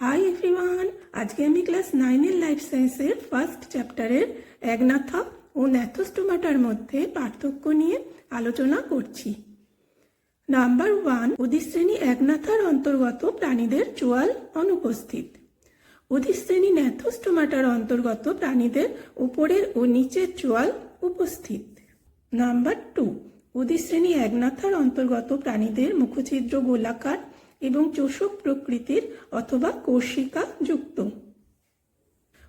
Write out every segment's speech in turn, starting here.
Hi everyone আজকে আমি class নাইনের লাইফ সায়েন্সের ফার্স্ট চ্যাপ্টারের একনাথা ও ন্যাথোস্টোমাটার মধ্যে পার্থক্য নিয়ে আলোচনা করছি। নাম্বার ওয়ান অধিশ্রেণী একনাথার অন্তর্গত প্রাণীদের চোয়াল অনুপস্থিত। অধিশ্রেণী ন্যাথোস্টোমাটার অন্তর্গত প্রাণীদের উপরের ও নিচের চোয়াল উপস্থিত। নাম্বার টু অধিশ্রেণী একনাথার অন্তর্গত প্রাণীদের মুখছিদ্র গোলাকার এবং চোষক প্রকৃতির অথবা কোষিকা যুক্ত।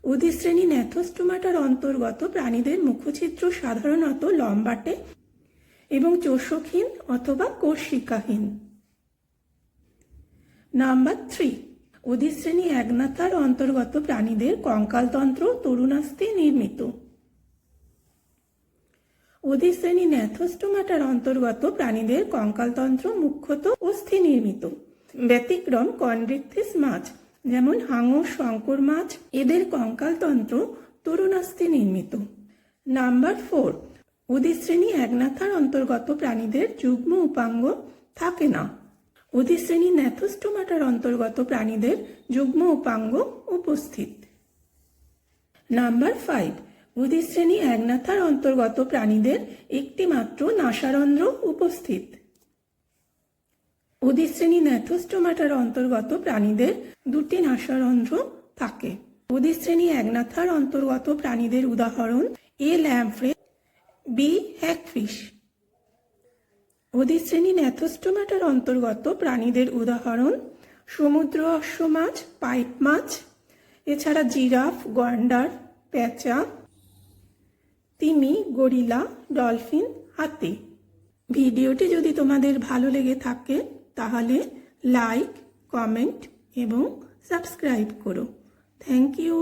অধিশ্রেণী ন্যাথোস্টোমাটার অন্তর্গত প্রাণীদের মুখচিত্র সাধারণত লম্বাটে এবং চোষকহীন অথবা কোষিকাহীন। নাম্বার থ্রি অধিশ্রেণী একনাথার অন্তর্গত প্রাণীদের কঙ্কালতন্ত্র তরুণাস্থি নির্মিত। অধিশ্রেণী ন্যাথোস্টোমাটার অন্তর্গত প্রাণীদের কঙ্কালতন্ত্র মুখ্যত অস্থি নির্মিত। ব্যতিক্রম কন্ড্রিকথিস মাছ, যেমন হাঙর, শঙ্কর মাছ, এদের কঙ্কালতন্ত্র তরুণাস্থি নির্মিত। নাম্বার ফোর, অধিশ্রেণী একনাথার অন্তর্গত প্রাণীদের যুগ্ম উপাঙ্গ থাকে না। অধিশ্রেণী ন্যাথোস্টোমাটার অন্তর্গত প্রাণীদের যুগ্ম উপাঙ্গ উপস্থিত। নাম্বার ফাইভ, অধিশ্রেণী একনাথার অন্তর্গত প্রাণীদের একটি মাত্র নাসারন্ধ্র উপস্থিত। অধিশ্রেণী ন্যাথোস্টোমাটার অন্তর্গত প্রাণীদের দুটি নাসারন্ধ্র থাকে। অধিশ্রেণী একনাথার অন্তর্গত প্রাণীদের উদাহরণ এ ল্যাম্ফ্রে বি হ্যাকফিশ। অধিশ্রেণী ন্যাথোস্টোমাটার অন্তর্গত প্রাণীদের উদাহরণ সমুদ্র অশ্ব মাছ, পাইপ মাছ, এছাড়া জিরাফ, গন্ডার পেঁচা তিমি, গরিলা, ডলফিন, হাতি। ভিডিওটি যদি তোমাদের ভালো লেগে থাকে তাহলে লাইক কমেন্ট এবং সাবস্ক্রাইব করো। Thank you